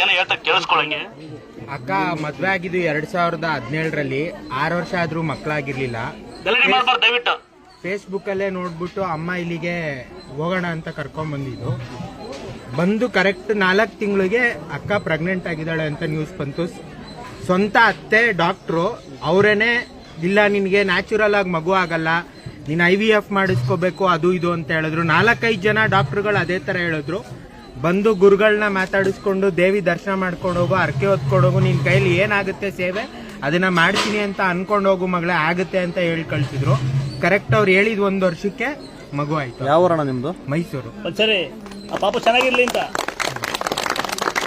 ಏನು ಹೇಳ್ತಾ ಕೇಳಿಸ್ಕೊಳಂಗೆ. ಅಕ್ಕ ಮದ್ವೆ ಆಗಿದ್ದು ಎರಡ್ ಸಾವಿರದ ಹದಿನೇಳರಲ್ಲಿ ಆರು ವರ್ಷ ಆದ್ರೂ ಮಕ್ಕಳಾಗಿರ್ಲಿಲ್ಲ. ಗಲಾಟೆ ಮಾಡ್ಬಾರ್ದು ದಯವಿಟ್ಟು. ಫೇಸ್ಬುಕ್ ಅಲ್ಲೇ ನೋಡ್ಬಿಟ್ಟು ಅಮ್ಮ ಇಲ್ಲಿಗೆ ಹೋಗೋಣ ಅಂತ ಕರ್ಕೊಂಡ್ ಬಂದಿದ್ದು. ಬಂದು ಕರೆಕ್ಟ್ ನಾಲ್ಕು ತಿಂಗಳಿಗೆ ಅಕ್ಕ ಪ್ರೆಗ್ನೆಂಟ್ ಆಗಿದ್ದಾಳೆ ಅಂತ ನ್ಯೂಸ್ ಬಂತು. ಸ್ವಂತ ಅತ್ತೆ ಡಾಕ್ಟ್ರು ಅವರೇನೆ ಇಲ್ಲ ನಿನಗೆ ನ್ಯಾಚುರಲ್ ಆಗಿ ಮಗು ಆಗಲ್ಲ ನೀನು ಐ ವಿ ಎಫ್ ಮಾಡಿಸ್ಕೋಬೇಕು ಅದು ಇದು ಅಂತ ಹೇಳಿದ್ರು. ನಾಲ್ಕೈದು ಜನ ಡಾಕ್ಟ್ರುಗಳು ಅದೇ ತರ ಹೇಳಿದ್ರು. ಬಂದು ಗುರುಗಳನ್ನ ಮಾತಾಡಿಸ್ಕೊಂಡು ದೇವಿ ದರ್ಶನ ಮಾಡ್ಕೊಂಡು ಹೋಗು ಅರ್ಕೆ ಹೊತ್ಕೊಂಡು ಹೋಗು ನಿನ್ ಕೈಲಿ ಏನಾಗುತ್ತೆ ಸೇವೆ? ಅದನ್ನ ಮಾಡ್ತೀನಿ ಅಂತ ಅನ್ಕೊಂಡು ಹೋಗು ಮಗಳೇ ಆಗುತ್ತೆ ಅಂತ ಹೇಳಿ ಕಳ್ಸಿದ್ರು. ಕರೆಕ್ಟ್ ಅವ್ರು ಹೇಳಿದ್ ಒಂದ್ ವರ್ಷಕ್ಕೆ ಮಗು ಆಯ್ತು. ಯಾವ ಊರಣ್ಣ ನಿಮ್ದು? ಮೈಸೂರು. ಸರಿ ಆ ಪಾಪ ಚೆನ್ನಾಗಿರ್ಲಿ ಅಂತ.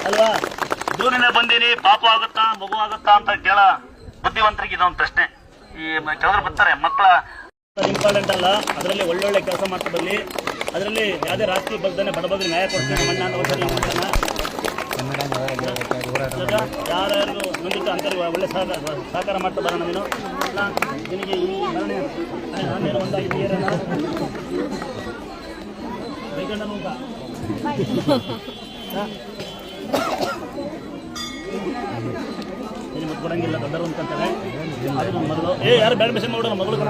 ಅಲ್ವಾ? ದೂರಿನ ಬಂದೀನಿ ಪಾಪ ಆಗುತ್ತಾ ಮಗು ಆಗುತ್ತಾ ಅಂತ ಕೇಳ ಬುದ್ಧಿವಂತರಿಗೆ ಇದೊಂದು ಪ್ರಶ್ನೆ. ಈ ಕೆಲವರು ಬರ್ತಾರೆ ಮಕ್ಕಳ ಇಂಪಾರ್ಟೆಂಟ್ ಅಲ್ಲ ಅದರಲ್ಲಿ ಒಳ್ಳೊಳ್ಳೆ ಕೆಲಸ ಮಾಡ್ತಾ ಬರಲಿ ಅದರಲ್ಲಿ ಯಾವುದೇ ರಾಜಕೀಯ ಬಗ್ದಾನೆ ಬಡಬಗ್ರಿ ನ್ಯಾಯ ಕೊಡ್ತೀನಿ ಮಣ್ಣ ಅಂತ ಯಾರ್ಯಾರು ಅಂತವ್ರಿಗೆ ಒಳ್ಳೆ ಸಹಕಾರ ಸಹಕಾರ ಮಾಡ್ತಾ ಬರೋಣ ನೀನು. ನಿನಗೆ ಈ ಮರಣೆ ನೀನು ಕೊಡಂಗಿಲ್ಲ ದೊಡ್ಡರು ಅಂತಂತಾರೆ ಏ, ಯಾರು ಬೇಡ ಮೆಸೇಜ್ ಮಾಡೋಣ ಮಗಳು ಕಣ